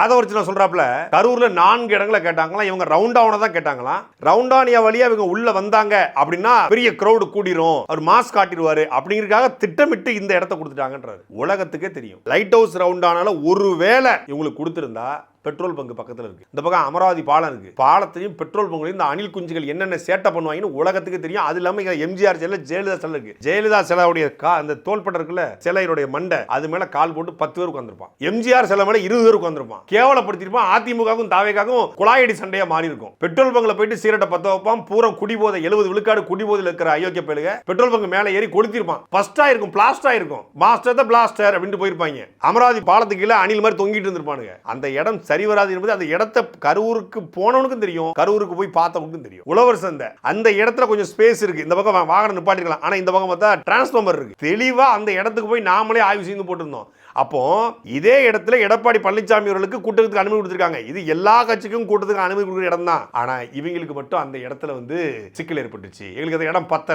ஆதவர்ச்சனா சொல்றாப்ல கரூர்ல நான்கு இடங்களை கேட்டாங்களாம் இவங்க ரவுண்டானதான் கேட்டாங்களாம். ரவுண்டானியா வழியா இவங்க உள்ள வந்தாங்க அப்படின்னா பெரிய க்ரௌடு கூடிரும் அவர் மாஸ்க் காட்டிடுவாரு அப்படிங்கிறதுக்காக திட்டமிட்டு இந்த இடத்த கொடுத்துட்டாங்கன்றாரு. உலகத்துக்கே தெரியும். லைட் ஹவுஸ் ரவுண்டானால ஒருவேளை இவங்களுக்கு கொடுத்திருந்தா பெட்ரோல் பங்கு பக்கத்தில் இருக்குது இந்த பக்கம் அமராவதி பாலம் இருக்குது பாலத்தையும் பெட்ரோல் பங்குலையும் இந்த அணில் குஞ்சுகள் என்னென்ன சேட்டை பண்ணுவாங்கன்னு உலகத்துக்கு தெரியும். அது இல்லாமல் எம்ஜிஆர் சிலை ஜெயலலிதா சிலை இருக்குது ஜெயலலிதா சிலையுடைய கா அந்த தோள்பட்டை இருக்குல்ல சிலையுடைய மண்டை அது மேலே கால் போட்டு பத்து பேர் உட்காந்துருப்பான் எம்ஜிஆர் சிலை மேலே இருபது பேர் உட்காந்துருப்பான் கேவலப்படுத்திருப்பான் அதிமுகவும் தாவேக்காகவும் குழாயடி சண்டையாக மாறி இருக்கும். பெட்ரோல் பங்கில் போயிட்டு சீரட்டை பத்த வைப்பான். பூரா குடிபோதை எழுபது விழுக்காடு குடிபோதையில் இருக்கிற அயோக்கிய பயிலுக பெட்ரோல் பங்க் மேலே ஏறி கொளுத்திருப்பான் ஃபஸ்ட்டாக இருக்கும் பிளாஸ்டாக இருக்கும். மாஸ்டர் த பிளாஸ்டர் அப்படின்ட்டு போயிருப்பாங்க. அமராவதி பாலத்துக்கு கீழே அணில் மாதிரி தொங்கிட்டு இருந்திருப்பானுங்க. அந்த இடம் சரி வராது என்பது அந்த இடத்த கரூருக்கு போனவனுக்கும் தெரியும் கரூருக்கு போய் பார்த்தவனுக்கும் தெரியும். உழவர் சந்தை. அந்த இடத்துல கொஞ்சம் ஸ்பேஸ் இருக்கு. இந்த பக்கம் வாகனம் நிப்பாட்டிருக்கலாம். ஆனா இந்த பக்கம் பார்த்தா டிரான்ஸ்ஃபார்மர் இருக்கு. தெளிவா அந்த இடத்துக்கு போய் நாமளே ஆய்வு செய்து போட்டிருந்தோம். அப்போ இதே இடத்துல எடப்பாடி பழனிசாமி அவர்களுக்கு கூட்டத்துக்கு அனுமதி கொடுத்துருக்காங்க. இது எல்லா கட்சிக்கும் கூட்டத்துக்கு அனுமதி கொடுக்குற இடம் தான் ஆனா இவங்களுக்கு மட்டும் அந்த இடத்துல வந்து சிக்கல் ஏற்பட்டுச்சு. எங்களுக்கு அந்த இடம் பத்தல.